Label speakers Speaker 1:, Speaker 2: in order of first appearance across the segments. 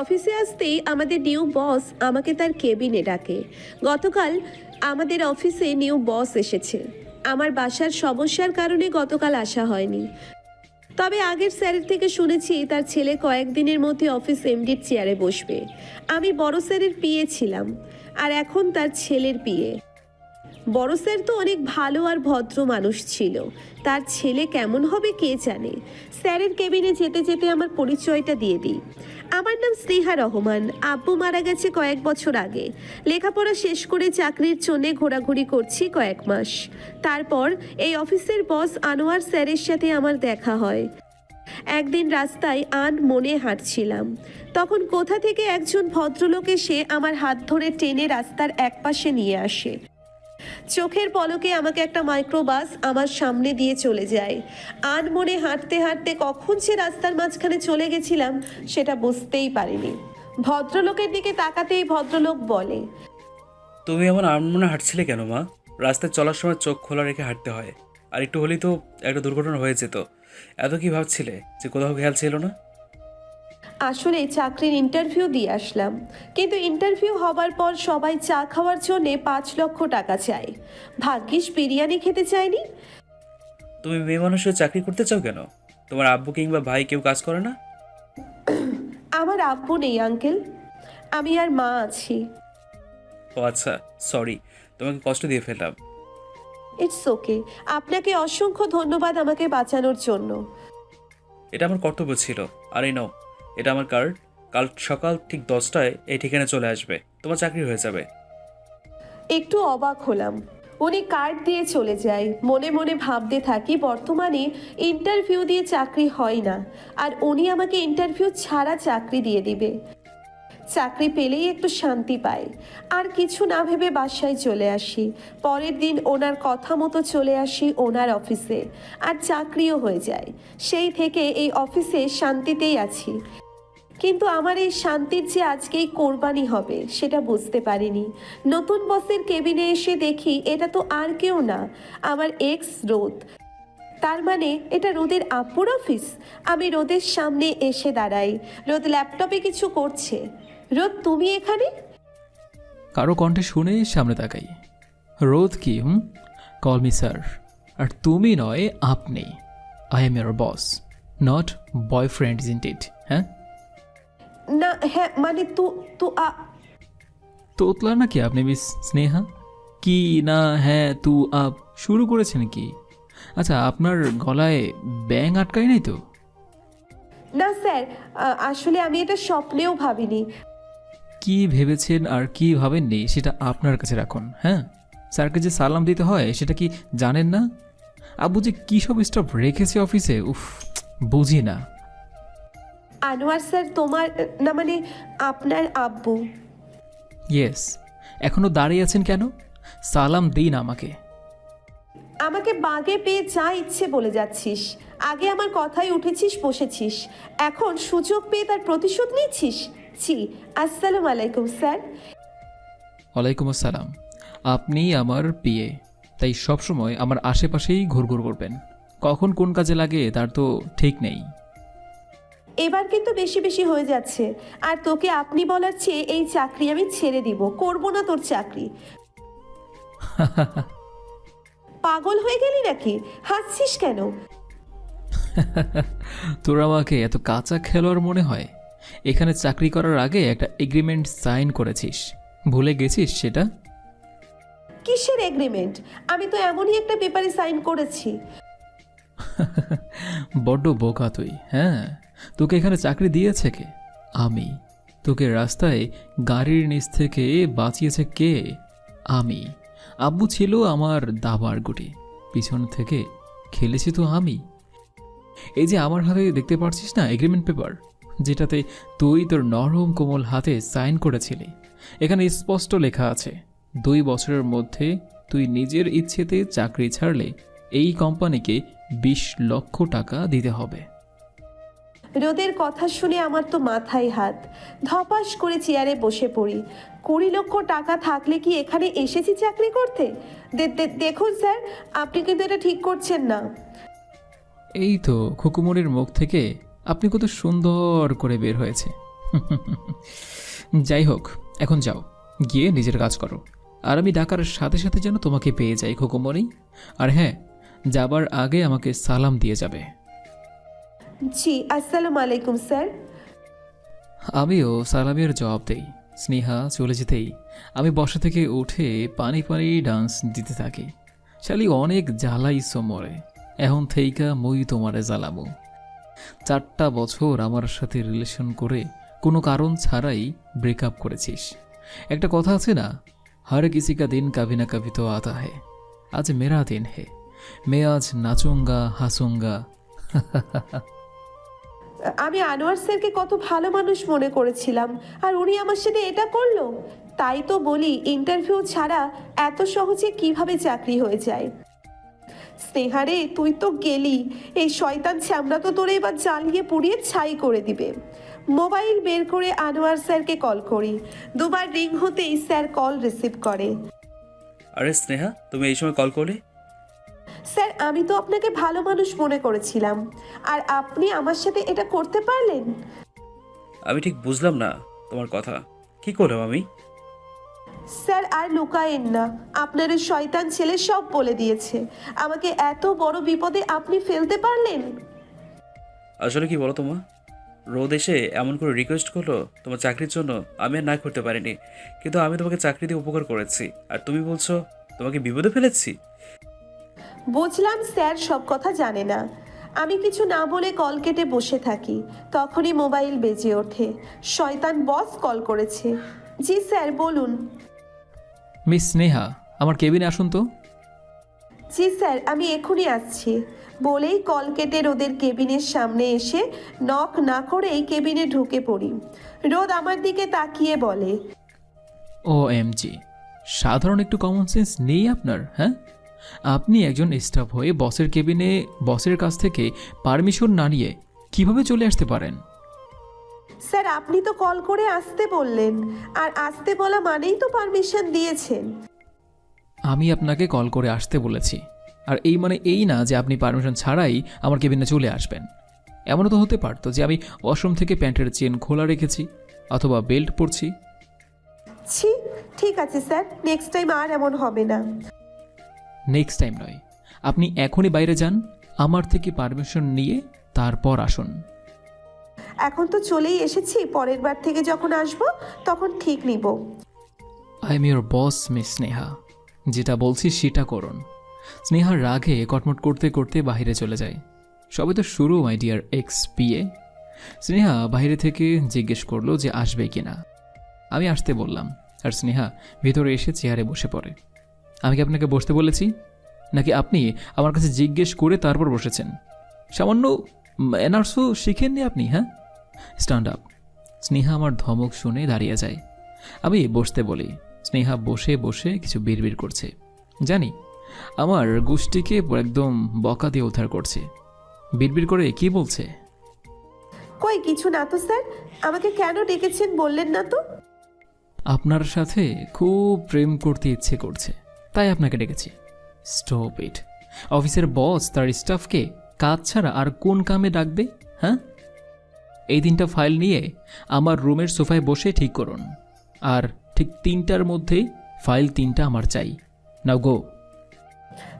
Speaker 1: অফিসে আসতেই আমাদের নিউ বস আমাকে তার কেবিনে ডাকে। গতকাল আমাদের অফিসে নিউ বস এসেছে। আমার বাসার সমস্যার কারণে গতকাল আসা হয়নি। তবে আগের স্যারের থেকে শুনেছি তার ছেলে কয়েকদিনের মধ্যে অফিস এমডির চেয়ারে বসবে। আমি বড় স্যারের পিয়ে ছিলাম, আর এখন তার ছেলের পিয়ে বড় স্যার তো অনেক ভালো আর ভদ্র মানুষ ছিল। তার ছেলে কেমন হবে কে জানে? স্যারের কেবিনে যেতে যেতে আমার পরিচয়টা দিয়ে দিই। আমার নাম স্নেহা রহমান। আব্বু মারা গেছে কয়েক বছর আগে। লেখাপড়া শেষ করে চাকরির জন্যে ঘোরাঘুরি করছি কয়েক মাস। তারপর এই অফিসের বস আনোয়ার স্যারের সাথে আমার দেখা হয়। একদিন রাস্তায় আন মনে হাঁটছিলাম। তখন কোথা থেকে একজন ভদ্রলোক এসে আমার হাত ধরে টেনে রাস্তার একপাশে নিয়ে আসে। চোখের পলকে আমাকে একটা মাইক্রোবাস আমার সামনে দিয়ে চলে যায়। আন মনে হাঁটতে হাঁটতে কখন সে রাস্তার মাঝখানে চলে গেছিলাম, সেটা বুঝতেই পারিনি। ভদ্রলোকের দিকে তাকাতেই ভদ্রলোক বলে,
Speaker 2: তুমি এমন আনমনে হাঁটছিলে কেন, মা? রাস্তায় চলার সময় চোখ খোলা রেখে হাঁটতে হয়। আর একটু হলেই তো একটা দুর্ঘটনা হয়ে যেত। এত কি ভাবছিলে যে কোথাও খেয়াল ছিল না?
Speaker 1: আসলে চাকরির ইন্টারভিউ দিয়ে আসলাম। কিন্তু ইন্টারভিউ হবার পর সবাই চা খাওয়ার জন্য পাঁচ লক্ষ টাকা চায়। ভাগ্যিস বিরিয়ানি খেতে চায়নি।
Speaker 2: তুমি মেয়ে মানুষের চাকরি করতে চাও কেন? তোমার আব্বু কিংবা ভাই কেউ কাজ করে না?
Speaker 1: আমার আব্বু নেই আঙ্কেল আমি আর মা আছি।
Speaker 2: ও আচ্ছা সরি তোমাকে কষ্ট দিয়ে ফেললাম।
Speaker 1: ইটস ওকে আপনাকে অসংখ্য ধন্যবাদ আমাকে বাঁচানোর জন্য।
Speaker 2: এটা আমার কর্তব্য ছিল। আর এই নাও এটা আমার কার্ড কাল সকাল ঠিক দশটায় এই ঠিকানা চলে আসবে। তোমার চাকরি হয়ে যাবে।
Speaker 1: একটু অবাক হলাম। উনি কার্ড দিয়ে চলে যায়। মনে মনে ভাবতে থাকি বর্তমানে ইন্টারভিউ দিয়ে চাকরি হয় না। আর উনি আমাকে ইন্টারভিউ ছাড়া চাকরি দিয়ে দিবে। চাকরি পেলেই একটু শান্তি পাই। আর কিছু না ভেবে বাসায় চলে আসি। পরের দিন ওনার কথা মতো চলে আসি ওনার অফিসে আর চাকরিও হয়ে যায়। সেই থেকে এই অফিসে শান্তিতেই আছি। কিন্তু আমার এই শান্তির যে আজকেই কোরবানি হবে, সেটা বুঝতে পারিনি। নতুন বসের কেবিনে এসে দেখি এটা তো আর কেউ না, আমার এক্স রোদ। তার মানে এটা রোদের আব্বুর অফিস আমি রোদের সামনে এসে দাঁড়াই। রোদ ল্যাপটপে কিছু করছে। রোদ, তুমি এখানে?
Speaker 3: কারও কণ্ঠে শুনে সামনে তাকাই। রোদ কি, হুম? কল মি স্যার আর তুমি নয়, আপনি। I am your boss not boyfriend isn't it হ্যাঁ?
Speaker 1: না হ্যাঁ মানে তু তু আ-
Speaker 3: তোতলা নাকি আপনি মিস স্নেহা? কি না হ্যাঁ তু আপ শুরু করেছেন কি? আচ্ছা আপনার গলায় ব্যাং আটকায় নাই তো?
Speaker 1: না স্যার আ- আসলে আমি এটা স্বপ্নেও ভাবিনি।
Speaker 3: কি ভেবেছেন আর কি ভাবেননি সেটা আপনার কাছে রাখুন হ্যাঁ? স্যারকে যে সালাম দিতে হয় সেটা কি জানেন না? আব্বু যে কী সব স্টাফ রেখেছে অফিসে উফ বুঝি না।
Speaker 1: আনোয়ার স্যার তোমার না মানে আপনার আব্বু?
Speaker 3: ইয়েস এখনও দাঁড়িয়ে আছেন কেন? সালাম দিন আমাকে।
Speaker 1: আমাকে বাগে পেয়ে যা ইচ্ছে বলে যাচ্ছিস। আগে আমার কথায় উঠেছিস বসেছিস। এখন সুযোগ পেয়ে তার প্রতিশোধ নিচ্ছিস? ছি আসসালামু আলাইকুম স্যার।
Speaker 3: ওয়ালাইকুম আসসালাম। আপনি আমার পিয়ে তাই সবসময় আমার আশেপাশেই ঘুরঘুর করবেন। কখন কোন কাজে লাগে তার তো ঠিক নেই।
Speaker 1: এবার কিন্তু বেশি বেশি হয়ে যাচ্ছে। আর তোকে আপনি বলার চেয়ে এই চাকরি আমি ছেড়ে দিব করব না তোর চাকরি। পাগল হয়ে গেলি নাকি? হাসছিস কেন?
Speaker 3: তোর আমাকে এত কাঁচা খেলোয়াড় মনে হয়? এখানে চাকরি করার আগে একটা এগ্রিমেন্ট সাইন করেছিস। ভুলে গেছিস সেটা?
Speaker 1: কিসের এগ্রিমেন্ট আমি তো এমনই একটা পেপারে সাইন করেছি।
Speaker 3: বড্ড বোকা তুই হ্যাঁ? তোকে এখানে চাকরি দিয়েছে কে? আমি। তোকে রাস্তায় গাড়ির নিচ থেকে বাঁচিয়েছে কে? আমি। আব্বু ছিল আমার দাবার গুটি। পিছন থেকে খেলেছি তো আমি। এই যে আমার হাতে দেখতে পারছিস না এগ্রিমেন্ট পেপার যেটাতে তুই তোর নরম কোমল হাতে সাইন করেছিলি। এখানে স্পষ্ট লেখা আছে, দুই বছরের মধ্যে তুই নিজের ইচ্ছেতে চাকরি ছাড়লে এই কোম্পানিকে বিশ লক্ষ টাকা দিতে হবে।
Speaker 1: রোদের কথা শুনে আমার তো মাথায় হাত। ধপাস করে চেয়ারে বসে পড়ি। কুড়ি লক্ষ টাকা থাকলে কি এখানে এসেছি চাকরি করতে? দেখুন স্যার, আপনি কিন্তু এটা ঠিক করছেন না।
Speaker 3: এই তো খুকুমনির মুখ থেকে আপনি কত সুন্দর করে বের হয়েছে। যাই হোক, এখন যাও, গিয়ে নিজের কাজ করো। আর আমি ডাকার সাথে সাথে যেন তোমাকে পেয়ে যাই খোকুমনি। আর হ্যাঁ যাবার আগে আমাকে সালাম দিয়ে যাবে।
Speaker 1: জি, আসসালামু আলাইকুম, স্যার।
Speaker 3: আমিও সালামের জবাব দেই। স্নেহা চলে যেতেই আমি বসা থেকে উঠে পানি পানি ডান্স দিতে থাকি। শালি অনেক জ্বালাই মরে এখন থেইকা মই তোমারে জ্বালামো। চারটা বছর আমার সাথে রিলেশন করে কোনো কারণ ছাড়াই ব্রেকআপ করেছিস। একটা কথা আছে না? হর কিসি কা দিন কাভি না কাভি তো আতা হে আজ মেরা দিন হে মে আজ নাচুঙ্গা, হাসুঙ্গা।
Speaker 1: আমি আনোয়ার স্যারকে কত ভালো মানুষ মনে করেছিলাম, আর উনি আমার সাথে এটা করল? তাই তো বলি, ইন্টারভিউ ছাড়া এত সহজে কীভাবে চাকরি হয়ে যায়? স্নেহারে, তুই তো গেলি। এই শয়তান ছ্যামড়া তো তোরে এবার জ্বালিয়ে পুড়িয়ে ছাই করে দিবে। মোবাইল বের করে আনোয়ার স্যারকে কল করি। দুবার রিং হতেই স্যার কল রিসিভ করে।
Speaker 2: আরে স্নেহা, তুমি এই সময় কল করলে?
Speaker 1: স্যার আমি তো আপনাকে ভালো মানুষ মনে করেছিলাম। আর আপনি আমার সাথে এটা করতে পারলেন?
Speaker 2: আমি ঠিক বুঝলাম না তোমার কথা। কি করলাম আমি?
Speaker 1: স্যার আর লুকায়েন না। আপনার ওই শয়তান ছেলে সব বলে দিয়েছে। আমাকে এত বড় বিপদে আপনি ফেলতে পারলেন?
Speaker 2: আসলে কি বলো তোমা রোদ এসে এমন করে রিকোয়েস্ট করল তোমার চাকরির জন্য আমি আর না করতে পারিনি। কিন্তু আমি তোমাকে চাকরি দিয়ে উপকার করেছি। আর তুমি বলছো তোমাকে বিপদে ফেলেছি?
Speaker 1: বুঝলাম স্যার সব কথা জানে না। আমি কিছু না বলে কল কেটে বসে থাকি। তখনই মোবাইল বেজে ওঠে। শয়তান বস কল করেছে। জি স্যার বলুন।
Speaker 3: মিস স্নেহা আমার কেবিনে আসুন তো।
Speaker 1: জি স্যার আমি এখনই আসছি। বলেই কল কেটে রোদের কেবিনের সামনে এসে নক না করেই কেবিনে ঢুকে পড়ি। রোদ আমার দিকে তাকিয়ে বলে
Speaker 3: ও এম জি সাধারণ একটু কমন সেন্স নেই আপনার হ্যাঁ? আপনি একজন স্টাফ হয়ে বসের কেবিনে বসের কাছ থেকে পারমিশন না নিয়ে কীভাবে চলে আসতে পারেন?
Speaker 1: স্যার আপনি তো কল করে আসতে বললেন। আর আসতে বলা মানেই তো পারমিশন দিয়েছেন।
Speaker 3: আমি আপনাকে কল করে আসতে বলেছি। আর এই মানে এই না যে আপনি পারমিশন ছাড়াই আমার কেবিনে চলে আসবেন। এমনও তো হতে পারতো যে আমি ওয়াশরুম থেকে প্যান্টের চেন খোলা রেখেছি অথবা বেল্ট পরছি।
Speaker 1: ছি ঠিক আছে স্যার। নেক্সট টাইম আর এমন হবে না।
Speaker 3: নেক্সট টাইম নয়। আপনি এখনই বাইরে যান আমার থেকে পারমিশন নিয়ে তারপর আসুন।
Speaker 1: এখন তো চলেই এসেছি পরের বার থেকে যখন আসব তখন ঠিক নিব।
Speaker 3: I am your boss Miss Sneha যেটা বলছি সেটা করুন। স্নেহার রাগে কটমট করতে করতে বাইরে চলে যায়। সবে তো শুরু my dear ex PA Sneha বাইরে থেকে জিজ্ঞেস করল যে আসবে কি না আমি আসতে বললাম। আর স্নেহা ভিতরে এসে চেয়ারে বসে পড়ে। আমি কি আপনাকে বসতে বলেছি? নাকি আপনি আমার কাছে জিজ্ঞেস করে তারপর বসেছেন? সামান্য ম্যানার্সও শিখেননি আপনি হ্যাঁ? স্ট্যান্ড আপ স্নেহা আমার ধমক শুনে দাঁড়িয়ে যায়। আমি বসতে বলি। স্নেহা বসে বসে কিছু বিড়বিড় করছে। জানি আমার গোষ্ঠীকে একদম বকা দিয়ে উদ্ধার করছে। বিড়বিড় করে কি বলছে?
Speaker 1: কই কিছু না তো স্যার। আমাকে কেন ডেকেছেন বললেন না তো?
Speaker 3: আপনার সাথে খুব প্রেম করতে ইচ্ছে করছে। তাই আপনাকে ডেকেছি। স্টপ ইট অফিসের বস তার স্টাফকে কাজ ছাড়া আর কোন কামে ডাকবে হ্যাঁ? এই তিনটা ফাইল নিয়ে আমার রুমের সোফায় বসে ঠিক করুন। আর ঠিক তিনটার মধ্যে ফাইল তিনটা আমার চাই। নাও গো।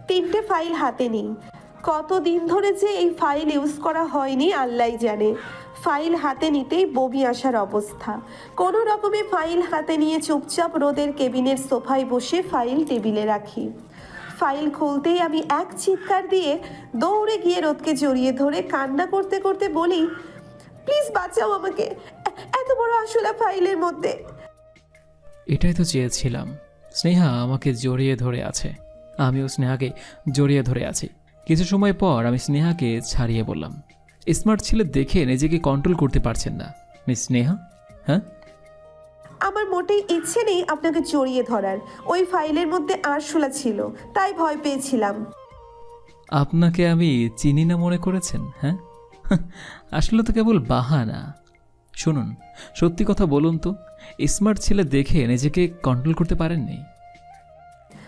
Speaker 1: তিনটে ফাইল হাতে নেই কতদিন ধরে যে এই ফাইল ইউজ করা হয়নি, আল্লাহ জানে। ফাইল হাতে নিতেই বমি আসার অবস্থা। কোনো রকমে ফাইল হাতে নিয়ে চুপচাপ রোদের কেবিনের সোফায় বসে ফাইল টেবিলে রাখি। ফাইল খুলতেই আমি এক চিৎকার দিয়ে দৌড়ে গিয়ে রোদকে জড়িয়ে ধরে কান্না করতে করতে বলি প্লিজ বাঁচাও আমাকে। এত বড় আসলা ফাইলের মধ্যে।
Speaker 3: এটাই তো চেয়েছিলাম। স্নেহা আমাকে জড়িয়ে ধরে আছে। আমিও স্নেহাকে জড়িয়ে ধরে আছি। কিছু সময় পর আমি স্নেহাকে ছাড়িয়ে বললাম স্মার্ট ছেলে দেখে নিজেকে কন্ট্রোল করতে পারছেন না। মিস স্নেহা? হ্যাঁ?
Speaker 1: আমার মোটেই ইচ্ছে নেই আপনাকে জড়িয়ে ধরার। ওই ফাইলের মধ্যে আরশোলা ছিল তাই ভয় পেয়েছিলাম।
Speaker 3: আপনাকে আমি চিনি না মনে করেছেন হ্যাঁ? আসলে তো কেবল বাহানা। শুনুন সত্যি কথা বলুন তো স্মার্ট ছেলে দেখে নিজেকে কন্ট্রোল করতে পারেননি?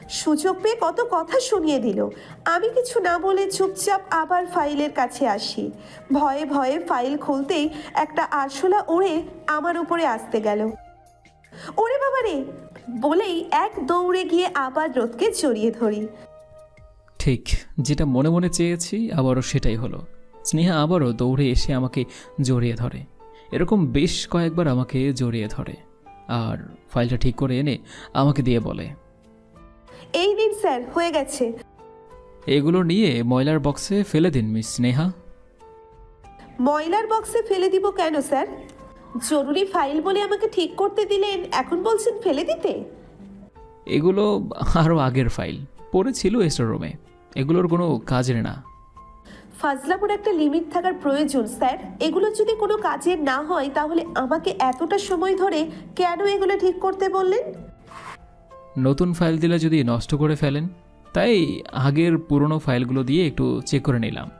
Speaker 1: সুযোগ পেয়ে কত কথা শুনিয়ে দিল। আমি কিছু না বলে চুপচাপ আবার ফাইলের কাছে আসি। ভয়ে ভয়ে ফাইল খুলতেই একটা আরশোলা উড়ে আমার উপরে আসতে গেল। ওরে বাবা রে! বলেই এক দৌড়ে গিয়ে আবার রোদকে জড়িয়ে ধরি।
Speaker 3: ঠিক, যেটা মনে মনে চেয়েছি, আবারও সেটাই হলো। স্নেহা আবারও দৌড়ে এসে আমাকে জড়িয়ে ধরে। এরকম বেশ কয়েকবার আমাকে জড়িয়ে ধরে। আর ফাইলটা ঠিক করে এনে আমাকে দিয়ে বলে
Speaker 1: এই দিন স্যার হয়ে গেছে।
Speaker 3: এগুলো নিয়ে ময়লার বক্সে ফেলে দিন মিস স্নেহা।
Speaker 1: ময়লার বক্সে ফেলে দিব কেন স্যার? জরুরি ফাইল বলে আমাকে ঠিক করতে দিলেন এখন বলছেন ফেলে দিতে?
Speaker 3: এগুলো আরও আগের ফাইল পড়েছিল স্টোর রুমে। এগুলোর কোনো কাজের না।
Speaker 1: ফাজলামোর একটা লিমিট থাকার প্রয়োজন স্যার। এগুলো যদি কোনো কাজের না হয় তাহলে আমাকে এতটা সময় ধরে কেন এগুলো ঠিক করতে বললেন?
Speaker 3: নতুন ফাইল দিলে যদি নষ্ট করে ফেলেন তাই আগের পুরনো ফাইলগুলো দিয়ে একটু চেক করে নিলাম।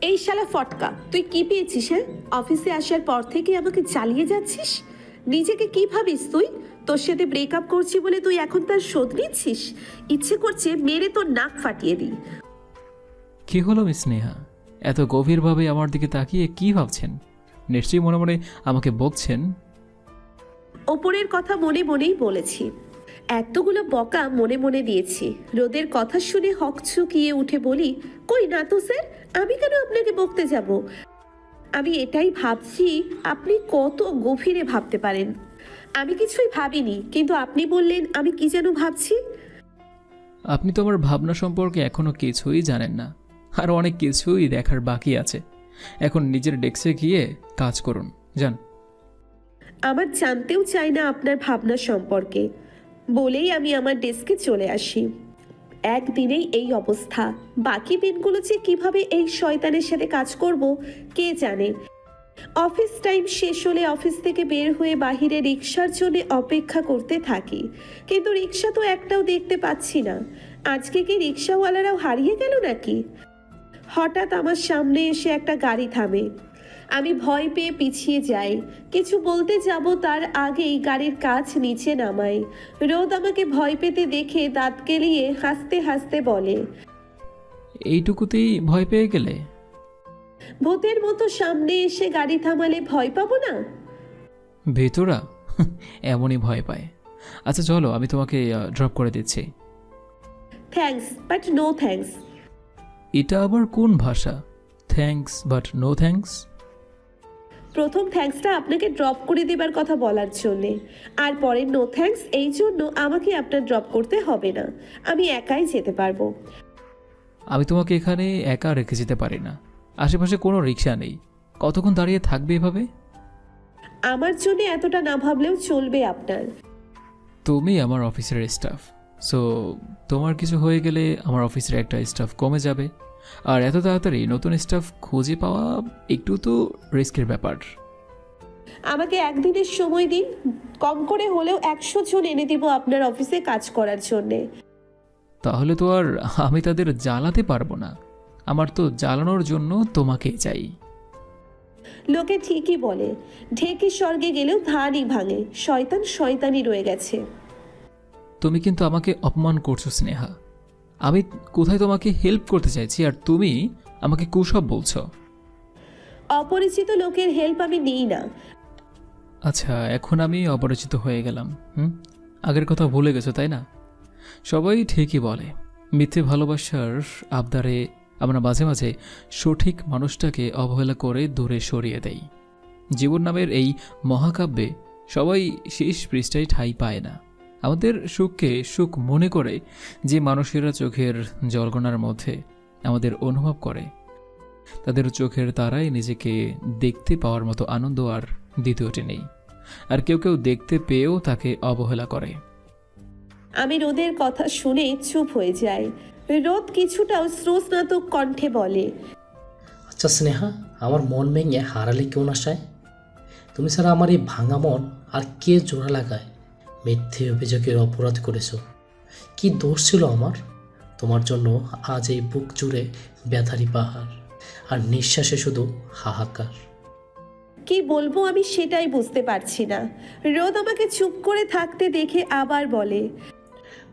Speaker 1: এই শালা ফটকা তুই কি পেয়েছিস হ্যাঁ? অফিসে আসার পর থেকে আমাকে চালিয়ে যাচ্ছিস? নিজেকে কি ভাবিস তুই? তোর সাথে ব্রেকআপ করছি বলে তুই এখন তার শোধ নিচ্ছিস? ইচ্ছে করছে মেরে তোর নাক ফাটিয়ে দিই।
Speaker 3: কি হলো মিস স্নেহা এত গভীরভাবে আমার দিকে তাকিয়ে কি ভাবছেন? নিশ্চয়ই মনে মনে আমাকে বকছেন।
Speaker 1: ওপরের কথা মনে মনেই বলেছি। এতগুলো বকা মনে মনে দিয়েছি। রোদের কথা শুনে হক চুকিয়ে উঠে বলি কই না তো স্যার আমি কেন আপনাকে বকতে যাব? আমি এটাই ভাবছি আপনি কত গভীরে ভাবতে পারেন। আমি কিছুই ভাবিনি কিন্তু আপনি বললেন আমি কি যেন ভাবছি?
Speaker 3: আপনি তো আমার ভাবনা সম্পর্কে এখনও কিছুই জানেন না আর অনেক কিছুই দেখার বাকি আছে। এখন নিজের ডেস্কে গিয়ে কাজ করুন যান।
Speaker 1: আমার জানতেও চাই না আপনার ভাবনা সম্পর্কে। বলেই আমি আমার ডেস্কে চলে আসি। একদিনেই এই অবস্থা। বাকি দিনগুলো যে কীভাবে এই শয়তানের সাথে কাজ করব, কে জানে? অফিস টাইম শেষ হলে অফিস থেকে বের হয়ে বাহিরে রিক্সার জন্য অপেক্ষা করতে থাকি। কিন্তু রিক্সা তো একটাও দেখতে পাচ্ছি না। আজকে কি রিক্সাওয়ালারাও হারিয়ে গেল নাকি? হঠাৎ আমার সামনে এসে একটা গাড়ি থামে। আমি ভয় পেয়ে পিছিয়ে যাই। কিছু বলতে যাব তার আগেই গাড়ির কাজ নিচে নামাই। রোদ আমাকে ভয় পেতে দেখে দাঁত কেলিয়ে হাসতে হাসতে বলে
Speaker 3: এইটুকুতেই ভয় পেয়ে গেলে?
Speaker 1: ভূতের মতো সামনে এসে গাড়ি থামালে ভয় পাবো না?
Speaker 3: ভেতরা? এমনই ভয় পায়। আচ্ছা চলো আমি তোমাকে ড্রপ করে দিচ্ছি।
Speaker 1: থ্যাঙ্কস বাট নো থ্যাঙ্কস
Speaker 3: এটা আবার কোন ভাষা? থ্যাঙ্কস বাট নো থ্যাঙ্কস
Speaker 1: প্রথম থ্যাঙ্কসটা আপনাকে ড্রপ করে দেবার কথা বলার জন্যে। আর পরে নো থ্যাঙ্কস এই জন্য আমাকে আপনার ড্রপ করতে হবে না। আমি একাই যেতে পারব।
Speaker 3: আমি তোমাকে এখানে একা রেখে যেতে পারি না। আশেপাশে কোনো রিক্সা নেই। কতক্ষণ দাঁড়িয়ে থাকবে এভাবে?
Speaker 1: আমার জন্য এতটা না ভাবলেও চলবে আপনার।
Speaker 3: তুমি আমার অফিসের স্টাফ সো তোমার কিছু হয়ে গেলে আমার অফিসের একটা স্টাফ কমে যাবে। আর এত তাড়াতাড়ি নতুন স্টাফ খুঁজে পাওয়া একটু তো রিস্কের ব্যাপার।
Speaker 1: আমাকে একদিনের সময় দিন কম করে হলেও একশো জন এনে দিব আপনার অফিসে কাজ করার জন্যে।
Speaker 3: তাহলে তো আর আমি তাদের জ্বালাতে পারব না। আমার তো জ্বালানোর জন্য তোমাকে চাই।
Speaker 1: লোকে ঠিকই বলে ঢেকে স্বর্গে গেলেও ধানই ভাঙে শয়তান শয়তানই রয়ে গেছে।
Speaker 3: তুমি কিন্তু আমাকে অপমান করছ স্নেহা। আমি কোথায় তোমাকে হেল্প করতে চাইছি আর তুমি আমাকে কুসব বলছো।
Speaker 1: অপরিচিত লোকের হেল্প আমি নিই না।
Speaker 3: আচ্ছা এখন আমি অপরিচিত হয়ে গেলাম হুম? আগের কথা ভুলে গেছো তাই না? সবাই ঠিকই বলে মিথ্যে ভালোবাসার আবদারে আমরা মাঝে মাঝে সঠিক মানুষটাকে অবহেলা করে দূরে সরিয়ে দেই। জীবন নামের এই মহাকাব্যে সবাই শেষ পৃষ্ঠায় ঠাঁই পায় না। আমাদের সুখকে সুখ মনে করে যে মানুষেরা চোখের জলগণার মধ্যে আমাদের অনুভব করে। তাদের চোখের তারাই নিজেকে দেখতে পাওয়ার মতো আনন্দ আর দ্বিতীয়টি নেই। আর কেউ কেউ দেখতে পেয়েও তাকে অবহেলা করে।
Speaker 1: আমি রোদের কথা শুনে চুপ হয়ে যাই। রোদ কিছুটাও স্রোতস্নাতক কণ্ঠে বলে
Speaker 4: আচ্ছা স্নেহা আমার মন ভেঙে হারালে কেউ না তুমি ছাড়া আমার এই ভাঙা মন আর কে জোড়া লাগায়? মিথ্যে অভিযোগের অপরাধ করেছ। কি দোষ ছিল আমার? তোমার জন্য আজ এই বুক জুড়ে ব্যথারি পাহাড় আর নিঃশ্বাসে শুধু হাহাকার।
Speaker 1: কি বলব আমি সেটাই বুঝতে পারছি না। রোদ আমাকে চুপ করে থাকতে দেখে আবার বলে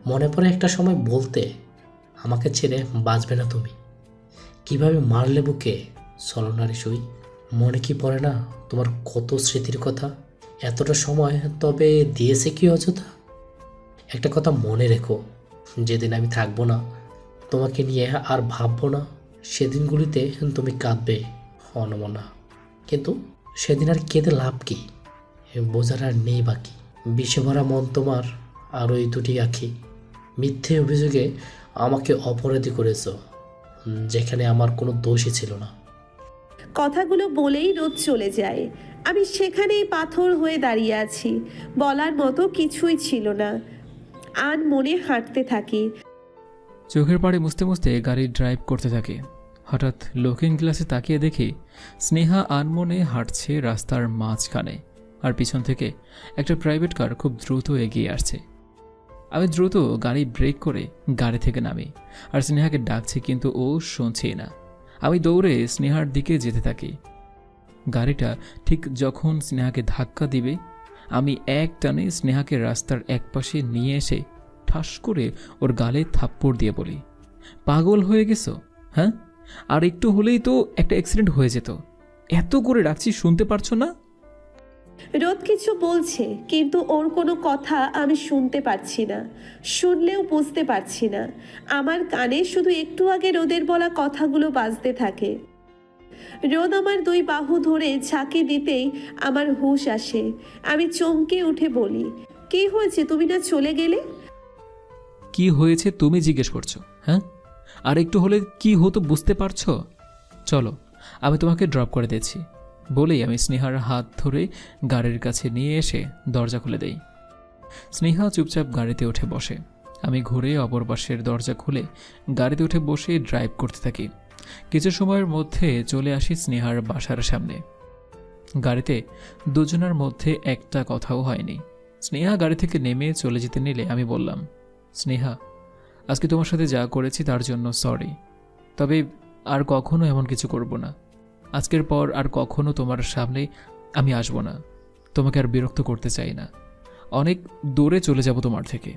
Speaker 4: মনে পড়ে একটা সময় বলতে আমাকে ছেড়ে বাঁচবে না তুমি। কীভাবে মারলে বুকে? সলনারি সই। মনে কি পড়ে না তোমার কত স্মৃতির কথা? এতটা সময়, তবে দিয়েছে কি অযথা? একটা কথা মনে রেখো, যেদিন আমি থাকব না, তোমাকে নিয়ে আর ভাববো না, সেদিনগুলিতে তুমি কাঁদবে, অনমনা। কিন্তু সেদিন আর কেঁদে লাভ কি? বোঝার আর নেই বাকি। বিষে ভরা মন তোমার, আর ওই দুটি আঁখি। মিথ্যে অভিযোগে আমাকে অপরাধী করেছ যেখানে আমার কোনো দোষই ছিল না।
Speaker 1: কথাগুলো বলেই রোদ চলে যায়। আমি সেখানেই পাথর হয়ে দাঁড়িয়ে আছি। বলার মতো কিছুই ছিল না। আর মনে হাঁটতে থাকি।
Speaker 3: চোখের পাড়ে মুছতে মুছতে গাড়ি ড্রাইভ করতে থাকে। হঠাৎ লুকিং গ্লাসে তাকিয়ে দেখি স্নেহা আনমনে হাঁটছে রাস্তার মাঝখানে আর পিছন থেকে একটা প্রাইভেট কার খুব দ্রুত এগিয়ে আসছে। আমি দ্রুত গাড়ি ব্রেক করে গাড়ি থেকে নামি আর স্নেহাকে ডাকছি কিন্তু ও শুনছেই না। আমি দৌড়ে স্নেহার দিকে যেতে থাকি। গাড়িটা ঠিক যখন স্নেহাকে ধাক্কা দিবে, আমি এক টানে স্নেহাকে রাস্তার একপাশে নিয়ে এসে ঠাস করে ওর গালে থাপ্পড় দিয়ে বলি, পাগল হয়ে গেছো হ্যাঁ? আর একটু হলেই তো একটা অ্যাক্সিডেন্ট হয়ে যেত। এত করে ডাকছি শুনতে পারছ না?
Speaker 1: রোদ কিছু বলছে, কিন্তু ওর কোনো কথা আমি শুনতে পারছি না, শুনলেও বুঝতে পারছি না। আমার কানে শুধু একটু আগে রোদের বলা কথাগুলো বাজতে থাকে। রোদ আমার দুই বাহু ধরে ঝাঁকি দিতেই আমার হুঁশ আসে। আমি চমকে উঠে বলি, কি হয়েছে? তুমি না চলে গেলে?
Speaker 3: কি হয়েছে তুমি জিজ্ঞেস করছ হ্যাঁ? আর একটু হলে কি হতো বুঝতে পারছ? চলো, আমি তোমাকে ড্রপ করে দিচ্ছি। বলেই আমি স্নেহার হাত ধরে গাড়ির কাছে নিয়ে এসে দরজা খুলে দেই। স্নেহা চুপচাপ গাড়িতে উঠে বসে। আমি ঘুরে অপর পাশের দরজা খুলে গাড়িতে উঠে বসে ড্রাইভ করতে থাকি। কিছু সময়ের মধ্যে চলে আসি স্নেহার বাসার সামনে। গাড়িতে দুজনের মধ্যে একটা কথাও হয়নি। স্নেহা গাড়ি থেকে নেমে চলে যেতে নিলে আমি বললাম, স্নেহা, আজকে তোমার সাথে যা করেছি তার জন্য সরি। তবে আর কখনো এমন কিছু করব না। আজকের পর আর কখনো তোমার সামনে আমি আসব না। তোমাকে আর বিরক্ত করতে চাই না। অনেক দূরে চলে যাব তোমার থেকে।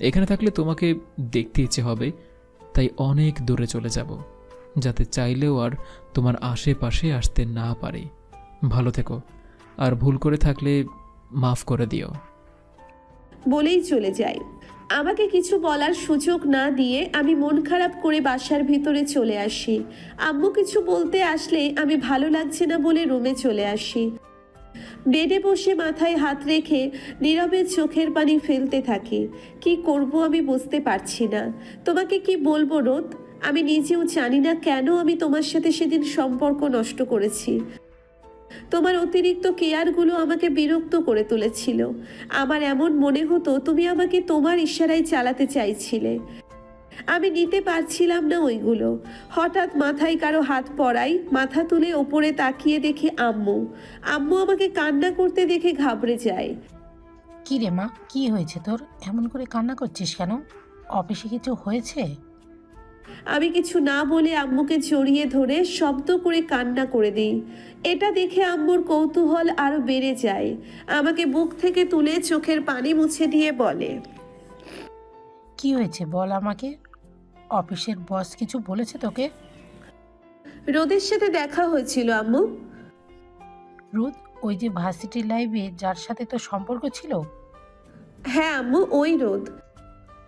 Speaker 3: এখানে থাকলে তোমাকে দেখতে ইচ্ছে হবে, তাই অনেক দূরে চলে যাব, যাতে চাইলেও আর তোমার আশেপাশে আসতে না পারি। ভালো থেকো, আর ভুল করে থাকলে মাফ করে দিও।
Speaker 1: বলেই চলে যায় আমাকে কিছু বলার সুযোগ না দিয়ে আমি মন খারাপ করে বাসার ভিতরে চলে আসি। আম্মু কিছু বলতে আসলে আমি ভালো লাগছে না বলে রুমে চলে আসি। বেডে বসে মাথায় হাত রেখে নীরবে চোখের পানি ফেলতে থাকি। কি করব আমি বুঝতে পারছি না। তোমাকে কি বলব রোদ? আমি নিজেও জানি না কেন আমি তোমার সাথে সেদিন সম্পর্ক নষ্ট করেছি। তোমার অতিরিক্ত কেয়ারগুলো আমাকে বিরক্ত করে তুলেছিল। আমার এমন মনে হতো তুমি আমাকে তোমার ইশারায় চালাতে চাইছিলে। আমি নিতে পারছিলাম না ওইগুলো। হঠাৎ মাথায় কারও হাত পড়াই, মাথা তুলে ওপরে তাকিয়ে দেখে আম্মু। আম্মু আমাকে কান্না করতে দেখে ঘাবড়ে যায়।
Speaker 5: কি রে মা, কি হয়েছে তোর? এমন করে কান্না করছিস কেন? অফিসে কিছু হয়েছে?
Speaker 1: আমি কিছু না বলে আম্মুকে জড়িয়ে ধরে শব্দ করে কান্না করে দিই। এটা দেখে আম্মুর কৌতূহল আরও বেড়ে যায়। আমাকে বুক থেকে তুলে চোখের পানি মুছে দিয়ে বলে
Speaker 5: কি হয়েছে? বল আমাকে। অফিসের বস কিছু বলেছে তোকে?
Speaker 1: রোদের সাথে দেখা হয়েছিল আম্মু।
Speaker 5: রোদ ওই যে ভার্সিটি লাইভে যার সাথে তো সম্পর্ক ছিল?
Speaker 1: হ্যাঁ আম্মু ওই রোদ।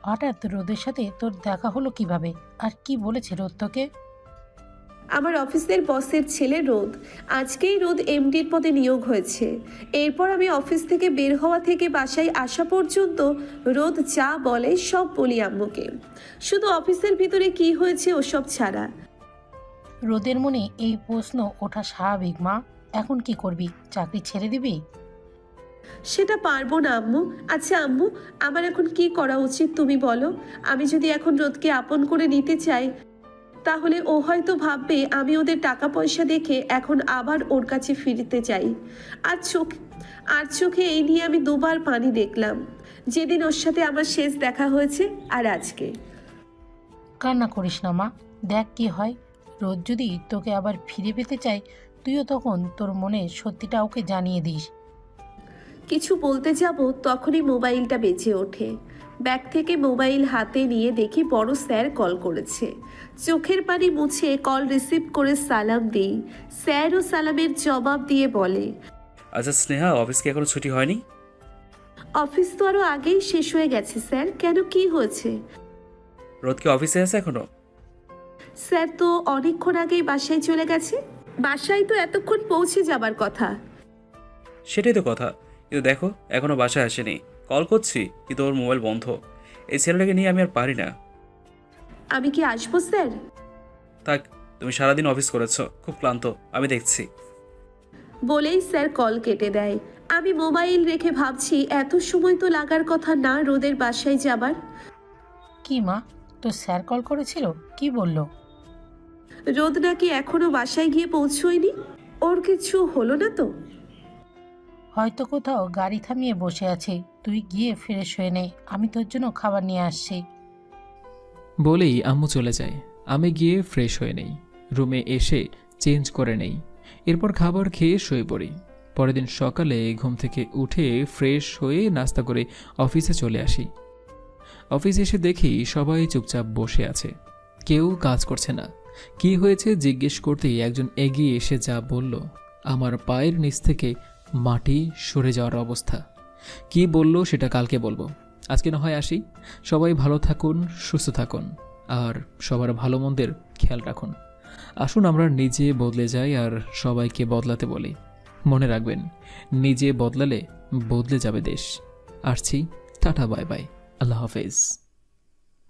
Speaker 5: হঠাৎ রোদের সাথে তোর দেখা হলো কীভাবে? আর কি বলেছে রোদ তোকে?
Speaker 1: আমার অফিসের বসের ছেলে রোদ। আজকেই রোদ এমডির পদে নিয়োগ হয়েছে। এরপর আমি অফিস থেকে বের হওয়া থেকে বাসায় আসা পর্যন্ত রোদ যা বলে সব বলি আম্মুকে। শুধু অফিসের ভিতরে কি হয়েছে ওসব ছাড়া।
Speaker 5: রোদের মনে এই প্রশ্ন ওঠা স্বাভাবিক মা। এখন কি করবি? চাকরি ছেড়ে দিবি?
Speaker 1: সেটা পারব না, আম্মু। আচ্ছা আম্মু, আমার এখন কি করা উচিত তুমি বলো? আমি যদি এখন রোদকে আপন করে নিতে চাই, তাহলে ও হয়তো ভাববে আমি ওদের টাকা পয়সা দেখে এখন আবার ওর কাছে ফিরতে চাই। আর চোখ, আর চোখে এই নিয়ে আমি দুবার পানি দেখলাম। যেদিন ওর সাথে আমার শেষ দেখা হয়েছে আর আজকে।
Speaker 5: কান্না করিস না, মা। দেখ কি হয়, রোদ যদি তোকে আবার ফিরে পেতে চায়, তুইও তখন তোর মনে সত্যিটা ওকে জানিয়ে দিস।
Speaker 1: কিছু বলতে যাব তখনই মোবাইলটা বেজে ওঠে। ব্যাগ থেকে মোবাইল হাতে নিয়ে দেখি বড় স্যার কল করেছে। চোখের পানি মুছে কল রিসিভ করে সালাম দিই। স্যার ও সালামের জবাব দিয়ে বলে
Speaker 2: আচ্ছা স্নেহা অফিস কি এখনও ছুটি হয়নি?
Speaker 1: অফিস তো আরও আগেই শেষ হয়ে গেছে স্যার। কেন কি হয়েছে?
Speaker 2: রোদ কি অফিসে আছে এখনও?
Speaker 1: স্যার তো অনেকক্ষণ আগেই বাসায় চলে গেছে। বাসায় তো এতক্ষণ পৌঁছে যাবার কথা।
Speaker 2: সেটাই তো কথা। কিন্তু দেখো এখনও বাসায় আসেনি। কল করছি কিন্তু ওর মোবাইল বন্ধ। এই ছেলেটাকে নিয়ে আমি আর পারি না।
Speaker 1: আমি কি আসব স্যার?
Speaker 2: থাক তুমি সারাদিন অফিস করেছ খুব ক্লান্ত আমি দেখছি।
Speaker 1: বলেই স্যার কল কেটে দেয়। আমি মোবাইল রেখে ভাবছি এত সময় তো লাগার কথা না রোদের বাসায় যাবার।
Speaker 5: কি মা তো স্যার কল করেছিল? কি বলল?
Speaker 1: রোদ নাকি এখনও বাসায় গিয়ে পৌঁছয়নি? ওর কিছু হলো না তো?
Speaker 5: হয়তো কোথাও গাড়ি থামিয়ে বসে আছে। তুই গিয়ে ফ্রেশ হয়ে নে। আমি তোর জন্য খাবার নিয়ে আসছি।
Speaker 3: বলেই আম্মু চলে যায়। আমি গিয়ে ফ্রেশ হয়ে নেই। রুমে এসে চেঞ্জ করে নেই। এরপর খাবার খেয়ে শুয়ে পড়ি। পরের দিন সকালে ঘুম থেকে উঠে ফ্রেশ হয়ে নাস্তা করে অফিসে চলে আসি। অফিসে এসে দেখি সবাই চুপচাপ বসে আছে। কেউ কাজ করছে না। কি হয়েছে জিজ্ঞেস করতেই একজন এগিয়ে এসে যা বলল। আমার পায়ের নিচ থেকে মাটি সরে যাওয়ার অবস্থা। কি বলল সেটা কালকে বলব। আজকে না হয় আসি। সবাই ভালো থাকুন, সুস্থ থাকুন, আর সবার ভালো মন্দের খেয়াল রাখুন। আসুন আমরা নিজে বদলে যাই আর সবাইকে বদলাতে বলি। মনে রাখবেন, নিজে বদলালে বদলে যাবে দেশ। আসছি, টাটা, বাই বাই। আল্লাহ হাফেজ।